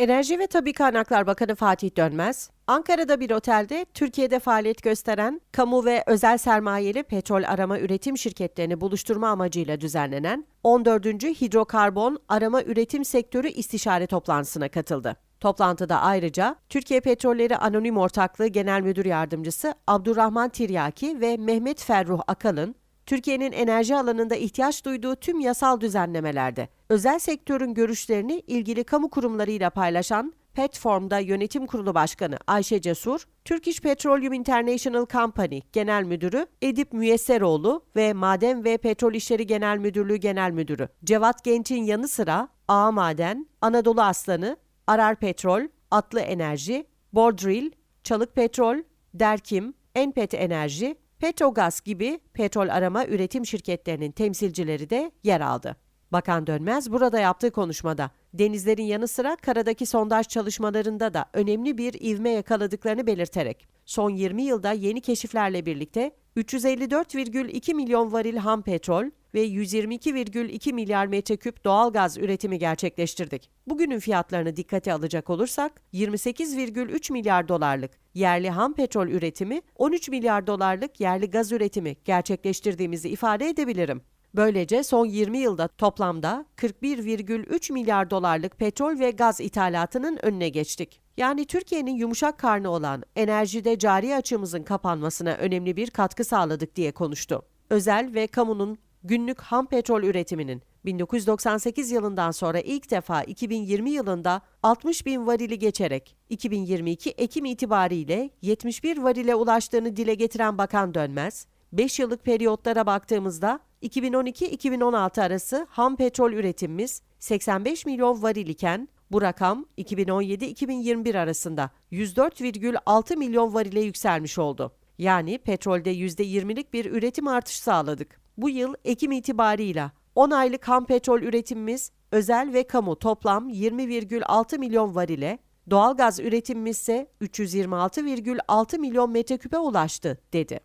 Enerji ve Tabi Kaynaklar Bakanı Fatih Dönmez, Ankara'da bir otelde Türkiye'de faaliyet gösteren kamu ve özel sermayeli petrol arama üretim şirketlerini buluşturma amacıyla düzenlenen 14. Hidrokarbon Arama Üretim Sektörü İstişare Toplantısına katıldı. Toplantıda ayrıca Türkiye Petrolleri Anonim Ortaklığı Genel Müdür Yardımcısı Abdurrahman Tiryaki ve Mehmet Ferruh Akalın, Türkiye'nin enerji alanında ihtiyaç duyduğu tüm yasal düzenlemelerde özel sektörün görüşlerini ilgili kamu kurumlarıyla paylaşan Petform'da Yönetim Kurulu Başkanı Ayşe Cesur, Turkish Petroleum International Company Genel Müdürü Edip Müyesseroğlu ve Maden ve Petrol İşleri Genel Müdürlüğü Genel Müdürü Cevat Genç'in yanı sıra A Maden, Anadolu Aslanı, Arar Petrol, Atlı Enerji, Bordril, Çalık Petrol, Derkim, Enpet Enerji, Petrogaz gibi petrol arama üretim şirketlerinin temsilcileri de yer aldı. Bakan Dönmez burada yaptığı konuşmada denizlerin yanı sıra karadaki sondaj çalışmalarında da önemli bir ivme yakaladıklarını belirterek son 20 yılda yeni keşiflerle birlikte 354,2 milyon varil ham petrol ve 122,2 milyar metreküp doğal gaz üretimi gerçekleştirdik. Bugünün fiyatlarını dikkate alacak olursak 28,3 milyar dolarlık yerli ham petrol üretimi, 13 milyar dolarlık yerli gaz üretimi gerçekleştirdiğimizi ifade edebilirim. Böylece son 20 yılda toplamda 41,3 milyar dolarlık petrol ve gaz ithalatının önüne geçtik. Yani Türkiye'nin yumuşak karnı olan enerjide cari açığımızın kapanmasına önemli bir katkı sağladık diye konuştu. Özel ve kamunun günlük ham petrol üretiminin 1998 yılından sonra ilk defa 2020 yılında 60 bin varili geçerek 2022 Ekim itibariyle 71 varile ulaştığını dile getiren Bakan Dönmez, 5 yıllık periyotlara baktığımızda 2012-2016 arası ham petrol üretimimiz 85 milyon varil iken bu rakam 2017-2021 arasında 104,6 milyon varile yükselmiş oldu. Yani petrolde %20'lik bir üretim artışı sağladık. Bu yıl Ekim itibarıyla 10 aylık ham petrol üretimimiz özel ve kamu toplam 20,6 milyon varile, doğalgaz üretimimiz ise 326,6 milyon metreküpe ulaştı, dedi.